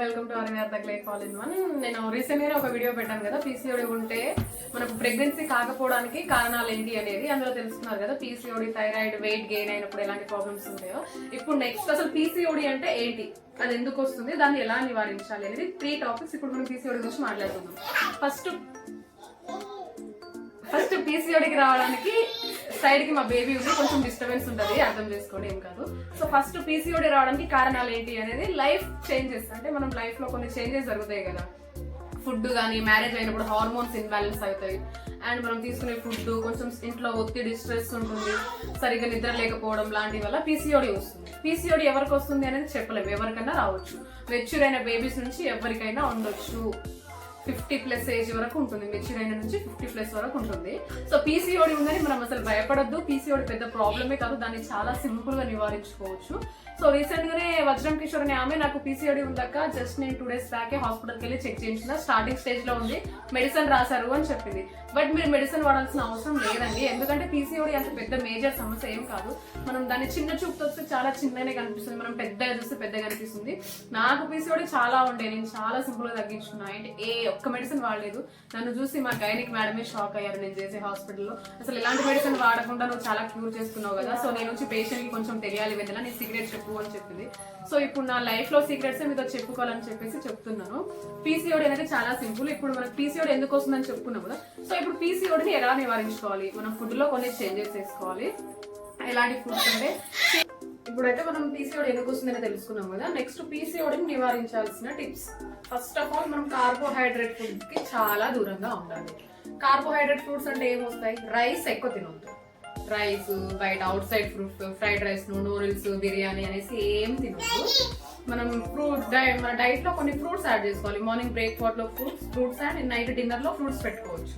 Welcome to Aravind Tagle call in one నేను రీసెంట్గానే ఒక వీడియో పెట్టాను కదా పీసీఓడి ఉంటే మనకు ప్రెగ్నెన్సీ కాకపోవడానికి కారణాలు ఏంటి అనేది అందులో తెలుసుకున్నారు కదా. పీసీఓడి థైరాయిడ్ వెయిట్ గెయిన్ అయినప్పుడు ఎలాంటి ప్రాబ్లమ్స్ ఉంటాయో. ఇప్పుడు నెక్స్ట్ అసలు పీసీఓడి అంటే ఏంటి? అది ఎందుకు వస్తుంది? దాన్ని ఎలా నివారించాలి అనేది త్రీ టాపిక్స్ ఇప్పుడు మనం పీసీఓడి గురించి మాట్లాడుకుందాం. ఫస్ట్ ఫస్ట్ పీసీఓడికి రావడానికి సైడ్కి మా బేబీ ఉంది కొంచెం డిస్టర్బెన్స్ ఉంటుంది అర్థం చేసుకోండి ఏం కాదు. సో ఫస్ట్ పీసీఓడి రావడానికి కారణాలు ఏంటి అనేది లైఫ్ చేంజెస్ అంటే మనం లైఫ్లో కొన్ని చేంజెస్ జరుగుతాయి కదా. ఫుడ్ కానీ మ్యారేజ్ అయినప్పుడు హార్మోన్స్ ఇన్బ్యాలెన్స్ అవుతాయి. అండ్ మనం తీసుకునే ఫుడ్ కొంచెం ఇంట్లో ఒత్తిడి స్ట్రెస్ ఉంటుంది. సరిగ్గా నిద్ర లేకపోవడం లాంటి వల్ల పీసీఓడి వస్తుంది. పీసీఓడి ఎవరికి వస్తుంది అనేది చెప్పలేము. ఎవరికైనా రావచ్చు. మెచ్యూర్ అయిన బేబీస్ నుంచి ఎవరికైనా ఉండొచ్చు. ఫిఫ్టీ ప్లస్ ఏజ్ వరకు ఉంటుంది. మెచ్యూర్ అయిన నుంచి ఫిఫ్టీ ప్లస్ వరకు ఉంటుంది. సో పీసీఓడి ఉందని మనం అసలు భయపడొద్దు. పీసీఓడి పెద్ద ప్రాబ్లమే కాదు దాన్ని చాలా సింపుల్గా నివారించుకోవచ్చు. సో రీసెంట్ గానే వజ్రం కిషోర్ అనే ఆమె నాకు పీసీఓడి ఉందాక జస్ట్ నేను టూ డేస్ బ్యాకే హాస్పిటల్కి వెళ్ళి చెక్ చేయించిన స్టార్టింగ్ స్టేజ్లో ఉంది. మెడిసిన్ రాశారు అని చెప్పింది. బట్ మీరు మెడిసిన్ వాడాల్సిన అవసరం లేదండి. ఎందుకంటే పీసీఓడి అంత పెద్ద మేజర్ సమస్య ఏం కాదు. మనం దాన్ని చిన్న చూపుతో వస్తే చాలా చిన్ననే కనిపిస్తుంది. మనం పెద్దగా చూస్తే పెద్దగా కనిపిస్తుంది నాకు పీసీఓడి చాలా ఉండే. నేను చాలా సింపుల్గా తగ్గించుకున్నా. అంటే ఏ ఒక్క మెడిసిన్ వాడలేదు. నన్ను చూసి మా గైనిక్ మేడమే షాక్ అయ్యారు నేను చేసే హాస్పిటల్లో అసలు ఎలాంటి మెడిసిన్ వాడకుండా నువ్వు చాలా క్యూర్ చేసుకున్నావు కదా. సో నేను వచ్చి పేషెంట్కి కొంచెం తెలియాలి వెళ్ళినా నీ సీక్రెట్ చెప్పు అని చెప్పింది. సో ఇప్పుడు నా లైఫ్లో సీక్రెట్స్ మీతో చెప్పుకోవాలని చెప్పేసి చెప్తున్నాను. పీసీఓడి అనేది చాలా సింపుల్ ఇప్పుడు మనకు పీసీఓడి ఎందుకు వస్తుందని చెప్పుకున్నాం కదా. సో ఇప్పుడు పీసీఓడిని ఎలా నివారించుకోవాలి? మనం ఫుడ్లో కొన్ని చేంజెస్ చేసుకోవాలి. ఎలాంటి ఫుడ్స్ అంటే ఇప్పుడైతే మనం పీసీఓడి ఎందుకు వస్తుందని తెలుసుకున్నాం కదా. నెక్స్ట్ పీసీఓడిని నివారించాల్సిన టిప్స్ ఫస్ట్ ఆఫ్ ఆల్ మనం కార్బోహైడ్రేట్ ఫుడ్కి చాలా దూరంగా ఉండాలి. కార్బోహైడ్రేట్ ఫుడ్స్ అంటే ఏమొస్తాయి రైస్ ఎక్కువ తినొద్దు. రైస్ బయట outside fruit fried rice noodles biryani అనేసి ఏం తినొద్దు. మనం ఫ్రూట్ మన డైట్లో కొన్ని ఫ్రూట్స్ యాడ్ చేసుకోవాలి. మార్నింగ్ బ్రేక్ఫాస్ట్లో ఫ్రూట్స్ ఫ్రూట్స్ అండ్ నైట్ డిన్నర్లో ఫ్రూట్స్ పెట్టుకోవచ్చు.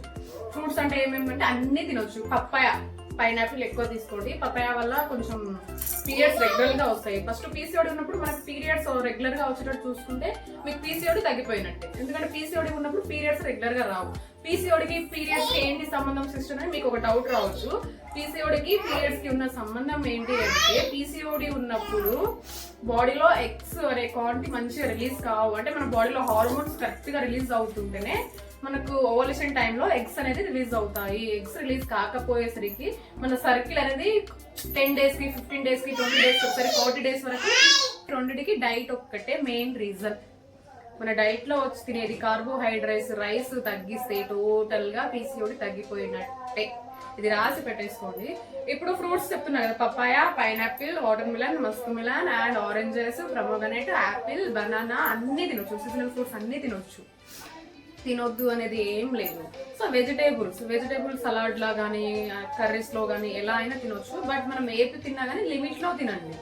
ఫ్రూట్స్ అంటే ఏమేమి అంటే అన్నీ తినొచ్చు. పప్పాయ. పైనాపిల్ ఎక్కువ తీసుకోండి. పపాయ వల్ల కొంచెం పీరియడ్స్ రెగ్యులర్గా వస్తాయి. ఫస్ట్ పీసీఓడి ఉన్నప్పుడు మనకి పీరియడ్స్ రెగ్యులర్గా వచ్చేటట్టు చూసుకుంటే మీకు పీసీఓడి తగ్గిపోయినట్టే. ఎందుకంటే పీసీఓడి ఉన్నప్పుడు పీరియడ్స్ రెగ్యులర్గా రావు. పీసీఓడికి పీరియడ్స్కి ఏంటి సంబంధం సిస్టర్ అని మీకు ఒక డౌట్ రావచ్చు. పీసీఓడికి పీరియడ్స్కి ఉన్న సంబంధం ఏంటి అంటే పీసీఓడి ఉన్నప్పుడు బాడీలో ఎగ్స్ అనే క్వాంటి మంచిగా రిలీజ్ కావు. అంటే మన బాడీలో హార్మోన్స్ కరెక్ట్గా రిలీజ్ అవుతుంటేనే మనకు ఓవల్యూషన్ టైంలో ఎగ్స్ అనేది రిలీజ్ అవుతాయి. ఎగ్స్ రిలీజ్ కాకపోయేసరికి మన సర్కిల్ అనేది టెన్ డేస్కి ఫిఫ్టీన్ డేస్కి ట్వంటీ డేస్ ఒకసారి ఫార్టీ డేస్ వరకు ట్వంటీకి డైట్ ఒక్కటే మెయిన్ రీజన్ మన డైట్లో వచ్చి తినేది కార్బోహైడ్రేట్స్ రైస్ తగ్గిస్తే టోటల్గా పీసీఓడి తగ్గిపోయినట్టే. ఇది రాసి పెట్టేసుకోండి. ఇప్పుడు ఫ్రూట్స్ చెప్తున్నా కదా papaya pineapple watermelon muskmelon and oranges pomegranate apple banana అన్ని తినొచ్చు. సీజనల్ ఫ్రూట్స్ అన్ని తినొచ్చు. తినొద్దు అనేది ఏం లేదు. సో వెజిటేబుల్స్ వెజిటేబుల్ సలాడ్లో కానీ కర్రీస్లో కానీ ఎలా అయినా తినొచ్చు. బట్ మనం ఏపీ తిన్నా కానీ లిమిట్లో తినండి.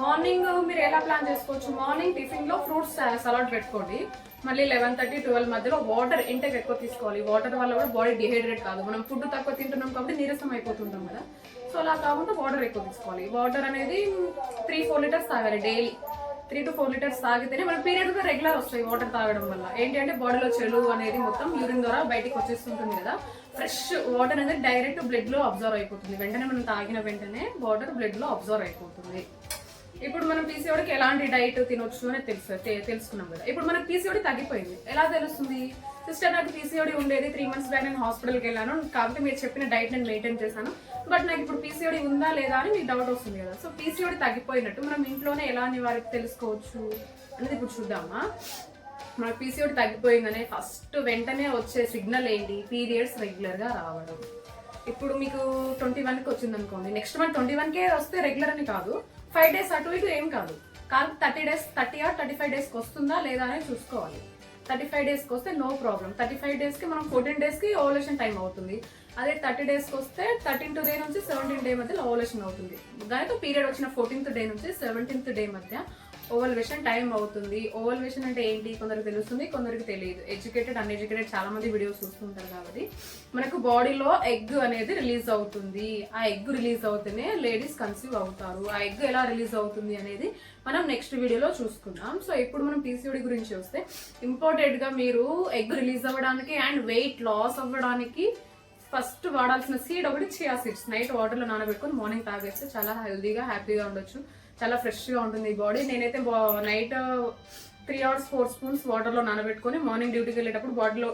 మార్నింగ్ మీరు ఎలా ప్లాన్ చేసుకోవచ్చు? మార్నింగ్ టిఫిన్లో ఫ్రూట్స్ సలాడ్ పెట్టుకోండి. మళ్ళీ లెవెన్ థర్టీ ట్వెల్వ్ మధ్యలో వాటర్ ఇంటెక్ ఎక్కువ తీసుకోవాలి. వాటర్ వల్ల కూడా బాడీ డిహైడ్రేట్ కాదు. మనం ఫుడ్ తక్కువ తింటున్నాం కాబట్టి నీరసం అయిపోతుంటాం కదా. సో అలా కాకుండా వాటర్ ఎక్కువ తీసుకోవాలి. వాటర్ అనేది త్రీ ఫోర్ లీటర్స్ తాగాలి daily three to four litres తాగితేనే మన పీరియడ్ కూడా రెగ్యులర్ వస్తాయి వాటర్ తాగడం వల్ల. ఏంటి అంటే బాడీలో చెలు అనేది మొత్తం యూరిన్ ద్వారా బయటికి వచ్చేస్తుంటుంది కదా. ఫ్రెష్ వాటర్ అనేది డైరెక్ట్ బ్లడ్లో అబ్జర్వ్ అయిపోతుంది. వెంటనే మనం తాగిన వెంటనే వాటర్ బ్లడ్లో అబ్జర్వ్ అయిపోతుంది. ఇప్పుడు మనం పీసీఓడికి ఎలాంటి డైట్ తినొచ్చు అని తెలుసు తె- తెలుసుకున్నాం కదా. ఇప్పుడు మన పీసీఓడి తగ్గిపోయింది. ఎలా తెలుస్తుంది? సిస్టర్ నాకు పీసీఓడి ఉండేది త్రీ మంత్స్ బ్యాక్ నేను హాస్పిటల్కి వెళ్ళాను. కాబట్టి మీరు చెప్పిన డైట్ నేను మెయింటైన్ చేశాను. బట్ నాకు ఇప్పుడు పీసీఓడి ఉందా లేదా అని మీకు డౌట్ వస్తుంది కదా. సో పీసీఓడి తగ్గిపోయినట్టు మనం ఇంట్లోనే ఎలా నివారికి తెలుసుకోవచ్చు అనేది ఇప్పుడు చూద్దామా? మన పీసీఓడి తగ్గిపోయిందనే ఫస్ట్ వెంటనే వచ్చే సిగ్నల్ ఏంటి? పీరియడ్స్ రెగ్యులర్గా రావడం. ఇప్పుడు మీకు ట్వంటీ వన్కి వచ్చింది అనుకోండి నెక్స్ట్ మంత్ ట్వంటీ వన్కే వస్తే రెగ్యులర్ అని కాదు. ఫైవ్ డేస్ అటు ఇటు ఏం కాదు. కాదు thirty days thirty or thirty five డేస్కి వస్తుందా లేదా అనేది చూసుకోవాలి. థర్టీ ఫైవ్ డేస్కి వస్తే నో ప్రాబ్లం థర్టీ ఫైవ్ డేస్కి మనం ఫోర్టీన్ డేస్కి ఓవలేషన్ టైం అవుతుంది. అదే థర్టీ డేస్కి వస్తే థర్టీన్ డే నుంచి సెవెంటీన్ డే మధ్య ఓవలేషన్ అవుతుంది. దానితో పీరియడ్ వచ్చిన ఫోర్టీన్త్ డే నుంచి సెవెంటీన్త్ డే మధ్య ఓవల్వేషన్ టైం అవుతుంది. ఓవల్వేషన్ అంటే ఏంటి? కొందరికి తెలుస్తుంది కొందరికి తెలియదు. ఎడ్యుకేటెడ్ అన్ఎడ్యుకేటెడ్ చాలా మంది వీడియోస్ చూస్తుంటారు కాబట్టి. మనకు బాడీలో ఎగ్ అనేది రిలీజ్ అవుతుంది. ఆ ఎగ్ రిలీజ్ అవుతేనే లేడీస్ కన్సీవ్ అవుతారు. ఆ ఎగ్ ఎలా రిలీజ్ అవుతుంది అనేది మనం నెక్స్ట్ వీడియోలో చూసుకుందాం. సో ఇప్పుడు మనం పీసీఓడి గురించి వస్తే ఇంపార్టెంట్గా మీరు ఎగ్ రిలీజ్ అవ్వడానికి అండ్ వెయిట్ లాస్ అవ్వడానికి ఫస్ట్ వాడాల్సిన సీడ్ ఒకటి చియా సీడ్స్ నైట్ వాటర్లో నానబెట్టుకుని నానబెట్టుకొని మార్నింగ్ తాగేస్తే చాలా హెల్దీగా హ్యాపీగా ఉండొచ్చు. చాలా ఫ్రెష్గా ఉంటుంది ఈ బాడీ నేనైతే night three hours four spoons వాటర్లో నానబెట్టుకొని మార్నింగ్ డ్యూటీకి వెళ్ళేటప్పుడు బాడీలో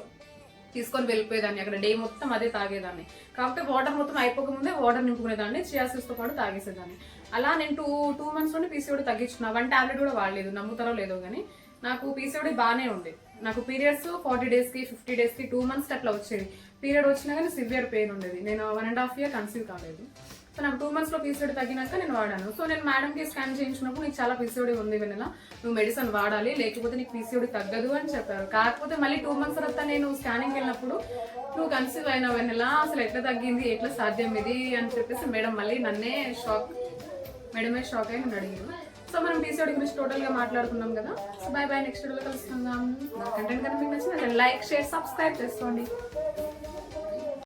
తీసుకొని వెళ్ళిపోయేదాన్ని. అక్కడ డే మొత్తం అదే తాగేదాన్ని. కాకపోతే వాటర్ మొత్తం అయిపోకముందే వాటర్ నింపుకునేదాన్ని చియాసిస్తో పాటు తాగేసేదాన్ని. అలా నేను టూ టూ మంత్స్ నుండి పీసీఓడి తగ్గించుకున్నా. వన్ టాబ్లెట్ కూడా వాడలేదు. నమ్ముతారో లేదో కానీ నాకు పీసీఓడి బాగానే ఉంది నాకు పీరియడ్స్ ఫార్టీ డేస్కి ఫిఫ్టీ డేస్కి టూ మంత్స్ అట్లా వచ్చేది. పీరియడ్ వచ్చినా కానీ సివియర్ పెయిన్ ఉండేది. నేను one and half year conceive కాలేదు. సో నాకు టూ మంత్స్లో పీసీఓడి తగ్గినాక నేను వాడాను. సో నేను మేడంకి స్కాన్ చేయించినప్పుడు నీకు చాలా పీసీఓడి ఉంది వెనల నువ్వు మెడిసిన్ వాడాలి లేకపోతే నీకు పీసీఓడి తగ్గదు అని చెప్పారు. కాకపోతే మళ్ళీ టూ మంత్స్ తర్వాత నేను స్కానింగ్ వెళ్ళినప్పుడు నువ్వు కన్సీవ్ అయిన వెనల అసలు ఎట్లా తగ్గింది ఎట్లా సాధ్యం ఇది అని చెప్పేసి మేడం మళ్ళీ నన్నే షాక్ మేడమే షాక్ అయి నన్ను అడిగారు. సో మనం పీసీఓడి గురించి టోటల్గా మాట్లాడుకున్నాం కదా. సో బై బై నెక్స్ట్ వీడియోలో కలుసుకుందాం. కంటెంట్ కనుక మీకు నచ్చిన లైక్ షేర్ సబ్స్క్రైబ్ చేసుకోండి.